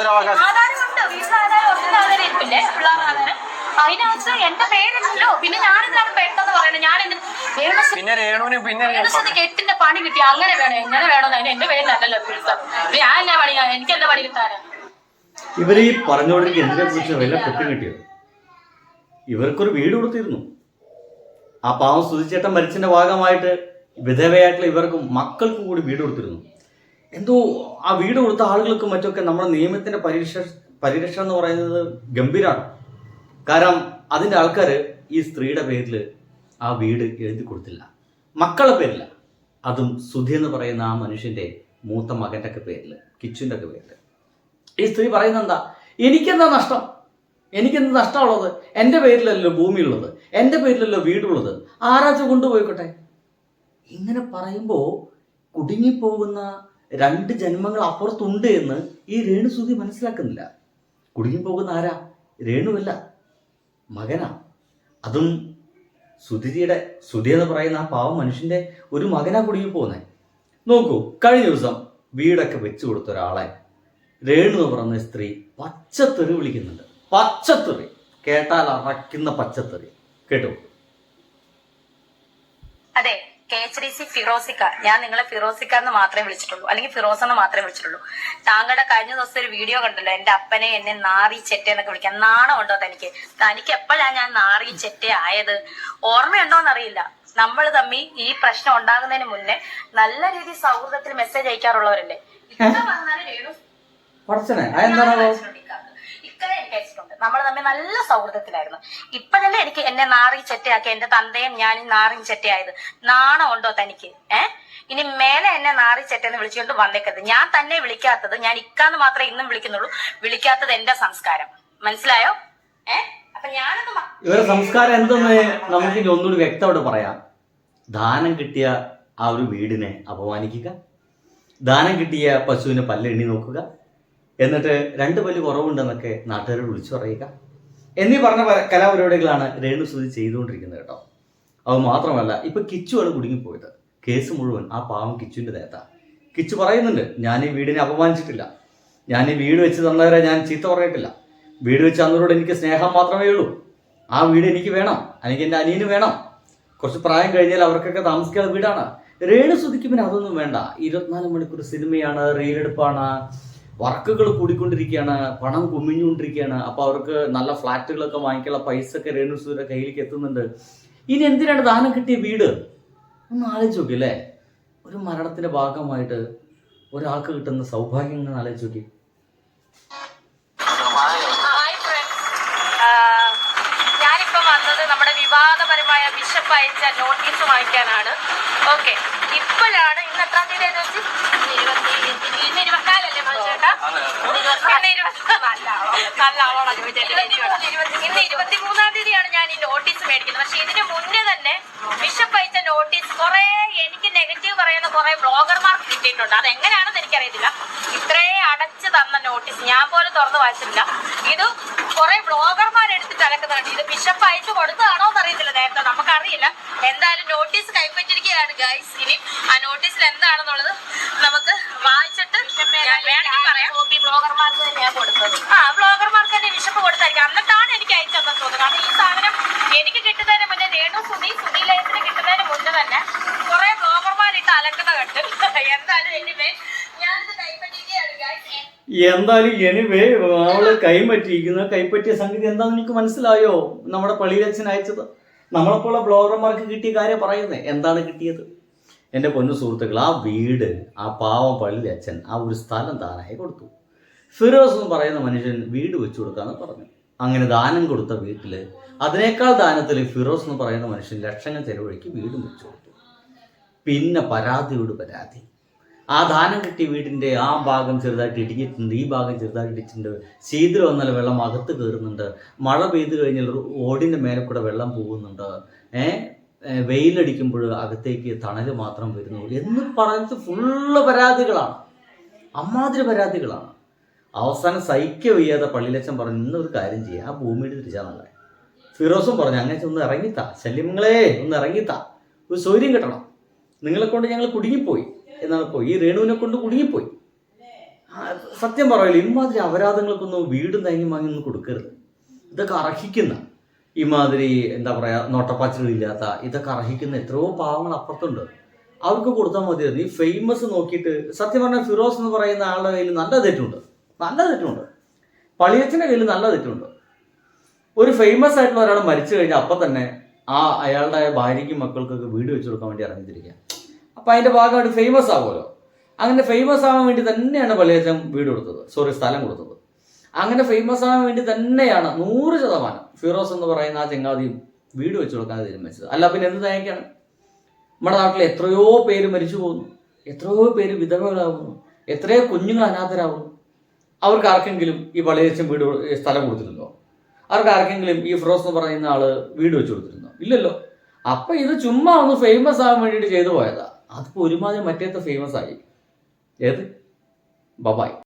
ആദരവകാശം അതിനകത്ത് എന്റെ പേരുണ്ടല്ലോ. പിന്നെ ഞാനിതാണ് പെട്ടെന്ന് പറയുന്നത് ഞാൻ പിന്നെ രേണുവിന് പിന്നെ കെട്ടിന്റെ എട്ടിന്റെ പണി കിട്ടി. അങ്ങനെ വേണം. എങ്ങനെ വേണം അതിന് എന്റെ പേരിലല്ലല്ലോ ഞാൻ എന്നാ പണി? എനിക്ക് എന്താ പണി കിട്ടാനാ? ഇവർ ഈ പറഞ്ഞുകൊണ്ടിരിക്കുക എന്തിനെ കുറിച്ച് വില കെട്ടും കിട്ടിയത് ഇവർക്കൊരു വീട് കൊടുത്തിരുന്നു. ആ പാവം സുധിച്ചേട്ടൻ മരിച്ചതിന്റെ ഭാഗമായിട്ട് വിധവയായിട്ടുള്ള ഇവർക്കും മക്കൾക്കും കൂടി വീട് കൊടുത്തിരുന്നു. എന്തോ ആ വീട് കൊടുത്ത ആളുകൾക്ക് മറ്റൊക്കെ നമ്മുടെ നിയമത്തിന്റെ പരിരക്ഷ പരിരക്ഷ എന്ന് പറയുന്നത് ഗംഭീരമാണ് കാരണം അതിന്റെ ആൾക്കാർ ഈ സ്ത്രീയുടെ പേരിൽ ആ വീട് എഴുതി കൊടുത്തില്ല. മക്കളുടെ പേരില്ല. അതും സുധി എന്ന് പറയുന്ന ആ മനുഷ്യന്റെ മൂത്ത മകന്റെ ഒക്കെ പേരിൽ കിച്ചുന്റെ ഒക്കെ പേരിൽ ഈ സ്ത്രീ പറയുന്നത് എന്താ? എനിക്കെന്താ നഷ്ടം? എനിക്കെന്ത് നഷ്ടമുള്ളത്? എന്റെ പേരിലല്ലോ ഭൂമിയുള്ളത്. എന്റെ പേരിലല്ലോ വീടുള്ളത്. ആരാച്ച കൊണ്ടുപോയിക്കോട്ടെ? ഇങ്ങനെ പറയുമ്പോൾ കുടുങ്ങിപ്പോകുന്ന രണ്ട് ജന്മങ്ങൾ അപ്പുറത്തുണ്ട് എന്ന് ഈ രേണുസുതി മനസ്സിലാക്കുന്നില്ല. കുടുങ്ങി പോകുന്ന ആരാ? രേണുവല്ല മകനാ. അതും സുധിരിയുടെ സുധി എന്ന് പറയുന്ന ആ പാവം മനുഷ്യന്റെ ഒരു മകനാ കുടുങ്ങി പോകുന്നത് നോക്കൂ കഴിഞ്ഞ ദിവസം വീടൊക്കെ വെച്ചു കൊടുത്ത ഒരാളെ രേണു എന്ന് പറയുന്ന സ്ത്രീ പച്ചത്തെറി വിളിക്കുന്നുണ്ട്. പച്ചത്തെറി. കേട്ടാൽ അറയ്ക്കുന്ന പച്ചത്തെറി. കേട്ടോ. അതെ. കെ എച്ച് ഡി സി ഫിറോസിക്ക ഞാൻ നിങ്ങളെ ഫിറോസിക്ക എന്ന് മാത്രമേ വിളിച്ചിട്ടുള്ളൂ. അല്ലെങ്കിൽ ഫിറോസ് എന്ന് മാത്രമേ വിളിച്ചിട്ടുള്ളൂ. താങ്കളുടെ കഴിഞ്ഞ ദിവസം ഒരു വീഡിയോ കണ്ടല്ലോ? എന്റെ അപ്പനെ എന്നെ നാറി ചെറ്റ എന്നൊക്കെ വിളിക്കാൻ. നാണം ഉണ്ടോ തനിക്ക്? തനിക്ക് എപ്പോഴാണ് ഞാൻ നാറി ചെറ്റ ആയത്? ഓർമ്മയുണ്ടോ എന്നറിയില്ല. നമ്മൾ തമ്മി ഈ പ്രശ്നം ഉണ്ടാകുന്നതിന് മുന്നേ നല്ല രീതിയിൽ സൗഹൃദത്തിൽ മെസ്സേജ് അയക്കാറുള്ളവരല്ലേ? ഇത്ര വന്നാലും രേണു ഇക്കരെ എനിക്ക് അയച്ചിട്ടുണ്ട് നമ്മൾ തമ്മിൽ നല്ല സൗഹൃദത്തിലായിരുന്നു. ഇപ്പോഴല്ലേ എനിക്ക് എന്നെ നാറി ചെറ്റയാക്കി എന്റെ തന്തയും ഞാനും നാറിയും ചെറ്റയായത്. നാണം ഉണ്ടോ തനിക്ക്? ഏ? ഇനി മേലെ എന്നെ നാറി ചെറ്റെന്ന് വിളിച്ചുകൊണ്ട് വന്നേക്കരുത്. ഞാൻ തന്നെ വിളിക്കാത്തത് ഞാൻ ഇക്കാന്ന് മാത്രമേ ഇന്നും വിളിക്കുന്നുള്ളൂ. വിളിക്കാത്തത് എന്റെ സംസ്കാരം. മനസ്സിലായോ? ഏ? അപ്പൊ ഞാനത് സംസ്കാരം എന്തെന്ന് നമുക്ക് ഒന്നുകൂടി വ്യക്തമായിട്ട് പറയാം. ദാനം കിട്ടിയ ആ ഒരു വീടിനെ അപമാനിക്കുക. ദാനം കിട്ടിയ പശുവിനെ പല്ലെണ്ണി നോക്കുക. എന്നിട്ട് രണ്ട് പല്ല് കുറവുണ്ടെന്നൊക്കെ നാട്ടുകാരോട് വിളിച്ചു പറയുക. എന്നീ പറഞ്ഞ കലാപരിപാടികളാണ് രേണു സുധി ചെയ്തുകൊണ്ടിരിക്കുന്നത് കേട്ടോ. അത് മാത്രമല്ല ഇപ്പൊ കിച്ചുവാണ് കുടുങ്ങിപ്പോയത്. കേസ് മുഴുവൻ ആ പാവം കിച്ചുവിന്റെ നേരത്താ. കിച്ചു പറയുന്നുണ്ട് ഞാൻ ഈ വീടിനെ അപമാനിച്ചിട്ടില്ല. ഞാൻ ഈ വീട് വെച്ച് തന്നവരെ ഞാൻ ചീത്ത പറയട്ടില്ല വീട് വെച്ച് അന്നവരോട് എനിക്ക് സ്നേഹം മാത്രമേ ഉള്ളൂ. ആ വീട് എനിക്ക് വേണം. അല്ലെങ്കിൽ എന്റെ അനിയന് വേണം. കുറച്ച് പ്രായം കഴിഞ്ഞാൽ അവർക്കൊക്കെ താമസിക്കാത്ത വീടാണ്. രേണു സുധിക്ക് പിന്നെ അതൊന്നും വേണ്ട. ഇരുപത്തിനാല് മണിക്കൂർ സിനിമയാണ് റീലെടുപ്പാണ് വർക്കുകൾ കൂടിക്കൊണ്ടിരിക്കുകയാണ് പണം കുമിഞ്ഞുകൊണ്ടിരിക്കുകയാണ്. അപ്പോൾ അവർക്ക് നല്ല ഫ്ലാറ്റുകളൊക്കെ വാങ്ങിക്കാനുള്ള പൈസ ഒക്കെ രേണുസൂര കയ്യിലേക്ക് എത്തുന്നുണ്ട്. ഇനി എന്തിനാണ് ദാനം കിട്ടിയ വീട്? ഒന്ന് ആലോചിച്ച് നോക്കി അല്ലേ? ഒരു മരണത്തിന്റെ ഭാഗമായിട്ട് ഒരാൾക്ക് കിട്ടുന്ന സൗഭാഗ്യങ്ങൾ ആലോചിച്ച് നോക്കി. വിവാദപരമായ ബിഷപ്പ് അയച്ച നോട്ടീസ് വാങ്ങിക്കാനാണ്. ഓക്കെ ഇപ്പോഴാണ് ഇന്ന് എത്രാം തീയതി ആയത് വെച്ച് ഇന്ന് ഇരുപത്തിനാലല്ലേ മനുഷ്യേട്ടാ ഇന്ന് ഇരുപത്തി നല്ല ആളോ നല്ല ആളോടാ ചോദിച്ചത് ഇന്ന് ഇരുപത്തിമൂന്നാം തീയതിയാണ് ഞാൻ ഈ നോട്ടീസ് മേടിക്കുന്നത്. പക്ഷെ ഇതിന് മുന്നേ തന്നെ ബിഷപ്പ് അയച്ച നോട്ടീസ് കുറെ എനിക്ക് നെഗറ്റീവ് പറയുന്ന കുറെ ബ്ലോഗർമാർക്ക് കിട്ടിയിട്ടുണ്ട്. അത് എങ്ങനെയാണെന്ന് എനിക്കറിയത്തില്ല. ഇത്രേ അടച്ചു തന്ന നോട്ടീസ് ഞാൻ പോലും തുറന്ന് വായിച്ചിട്ടില്ല. ഇത് കുറെ ബ്ലോഗർമാർ എടുത്തിട്ട് അലക്കുന്നുണ്ട് ഇത് ബിഷപ്പ് അയച്ചു കൊടുത്തതാണോ എന്ന് അറിയത്തില്ല നേരത്തെ. നമുക്കറിയില്ല. എന്തായാലും നോട്ടീസ് കൈപ്പറ്റിരിക്കുകയാണ് ഗൈസ് ഇനി ആ നോട്ടീസിൽ എന്താണെന്നുള്ളത് നമുക്ക് വായിച്ചിട്ട് വേണമെങ്കിൽ പറയാം. ബ്ലോഗർമാർക്ക് തന്നെയാണ് കൊടുത്തത് ആ ബ്ലോഗർമാർക്ക് തന്നെ ബിഷപ്പ് കൊടുത്തായിരിക്കും എന്നിട്ടാണ് എനിക്ക് അയച്ചു തന്നെന്ന് തോന്നുന്നത് കാരണം ഈ സാധനം എനിക്ക് കിട്ടുന്നതിന് മുന്നേ രേണു സുധി സുധി ലയത്തിന് കിട്ടുന്നതിന് മുന്നേ തന്നെ കുറെ ബ്ലോഗർമാരിട്ട് അലക്കുന്ന കണ്ട് എന്തായാലും എനിവേ അവൾ കൈപ്പറ്റിയിരിക്കുന്ന. കൈപ്പറ്റിയ സംഗതി എന്താന്ന് എനിക്ക് മനസ്സിലായോ? നമ്മുടെ പള്ളിയിലച്ഛൻ അയച്ചത്. നമ്മളെപ്പോലെ ബ്ലോഗർമാർക്ക് കിട്ടിയ കാര്യം പറയുന്നത് എന്താണ് കിട്ടിയത്? എന്റെ പൊന്നു സുഹൃത്തുക്കൾ ആ വീട് ആ പാവം പള്ളിയിലച്ഛൻ ആ ഒരു സ്ഥലം ദാനായി കൊടുത്തു. ഫിറോസ് എന്ന് പറയുന്ന മനുഷ്യൻ വീട് വെച്ചു കൊടുക്കാന്ന് പറഞ്ഞു. അങ്ങനെ ദാനം കൊടുത്ത വീട്ടിൽ അതിനേക്കാൾ ദാനത്തിൽ ഫിറോസ് എന്ന് പറയുന്ന മനുഷ്യൻ ലക്ഷങ്ങൾ ചെലവഴിക്ക് വീടും വെച്ചു കൊടുത്തു. പിന്നെ പരാതിയോട് പരാതി. ആ ദാനം കിട്ടിയ വീടിന്റെ ആ ഭാഗം ചെറുതായിട്ട് ഇടിഞ്ഞിട്ടുണ്ട് ഈ ഭാഗം ചെറുതായിട്ട് ഇടിച്ചിട്ടുണ്ട്. ശീതിരം വന്നാൽ വെള്ളം അകത്ത് കയറുന്നുണ്ട് മഴ പെയ്തു കഴിഞ്ഞാൽ ഓടിന്റെ മേലെ കൂടെ വെള്ളം പോകുന്നുണ്ട്. ഏഹ് വെയിലടിക്കുമ്പോൾ അകത്തേക്ക് തണൽ മാത്രം വരുന്നു എന്ന് പറഞ്ഞിട്ട് ഫുള്ള് പരാതികളാണ്. അമ്മാതിരി പരാതികളാണ്. അവസാനം സഹിക്ക വയ്യാതെ പള്ളിയിലച്ചൻ പറഞ്ഞു ഇന്നൊരു കാര്യം ചെയ്യുക ആ ഭൂമിയുടെ തിരിച്ചാൽ നല്ല ഫിറോസും പറഞ്ഞു അങ്ങനെ ഒന്ന് ഇറങ്ങിത്താ ശല്യങ്ങളെ ഒന്ന് ഇറങ്ങിത്താ. ഒരു സൗകര്യം കിട്ടണം. നിങ്ങളെ കൊണ്ട് ഞങ്ങൾ കുടുങ്ങിപ്പോയി എന്നാണ് പോയി ഈ രേണുവിനെ കൊണ്ട് കുടുങ്ങിപ്പോയി. സത്യം പറയില്ല ഇമാതിരി അപരാധങ്ങൾക്കൊന്നും വീടും തേങ്ങി വാങ്ങി ഒന്നും കൊടുക്കരുത്. ഇതൊക്കെ അർഹിക്കുന്ന ഇമാതിരി എന്താ പറയാ നോട്ടപ്പാച്ചിലില്ലാത്ത ഇതൊക്കെ അർഹിക്കുന്ന എത്രയോ പാവങ്ങൾ അപ്പുറത്തുണ്ട്. അവർക്ക് കൊടുത്താൽ മതിയായിരുന്നു ഈ ഫേമസ് നോക്കിയിട്ട് സത്യം പറഞ്ഞാൽ ഫിറോസ് എന്ന് പറയുന്ന ആളുടെ കയ്യിൽ നല്ല തെറ്റുണ്ട്. നല്ല തെറ്റുണ്ട്. പളിയച്ചന്റെ കയ്യിൽ നല്ല തെറ്റുണ്ട്. ഒരു ഫേമസ് ആയിട്ടുള്ള ഒരാൾ മരിച്ചു കഴിഞ്ഞാൽ അപ്പം തന്നെ ആ അയാളുടെ ഭാര്യയ്ക്കും മക്കൾക്കൊക്കെ വീട് വെച്ച് കൊടുക്കാൻ വേണ്ടി ഇറങ്ങിത്തിരിക്കുക. അപ്പം അതിന്റെ ഭാഗമായിട്ട് ഫേമസ് ആവുമല്ലോ. അങ്ങനെ ഫേമസ് ആവാൻ വേണ്ടി തന്നെയാണ് പള്ളിയച്ചൻ വീട് കൊടുത്തത്. സോറി സ്ഥലം കൊടുത്തത്. അങ്ങനെ ഫേമസ് ആവാൻ വേണ്ടി തന്നെയാണ് നൂറ് ശതമാനം ഫിറോസ് എന്ന് പറയുന്ന ആ ചെങ്ങാതിയും വീട് വെച്ച് കൊടുക്കാൻ തീരുമാനിച്ചത്. അല്ല പിന്നെ എന്ത് തയ്ക്കാണ് നമ്മുടെ നാട്ടിൽ എത്രയോ പേര് മരിച്ചു പോകുന്നു. എത്രയോ പേര് വിധവകളാകുന്നു എത്രയോ കുഞ്ഞുങ്ങൾ അനാഥരാകുന്നു അവർക്ക് ആർക്കെങ്കിലും ഈ പള്ളിയച്ചൻ വീട് സ്ഥലം കൊടുത്തിരുന്നോ അവർക്ക് ആർക്കെങ്കിലും ഈ ഫിറോസ് എന്ന് പറയുന്ന ആൾ വീട് വെച്ചു കൊടുത്തിരുന്നോ? ഇല്ലല്ലോ. അപ്പൊ ഇത് ചുമ്മാ ഒന്ന് ഫേമസ് ആകാൻ വേണ്ടിയിട്ട് ചെയ്തു പോയതാ. അതിപ്പോ ഒരുമാതിരി മറ്റേത്തെ ഫേമസ് ആയി. ഏത്? ബബായ്.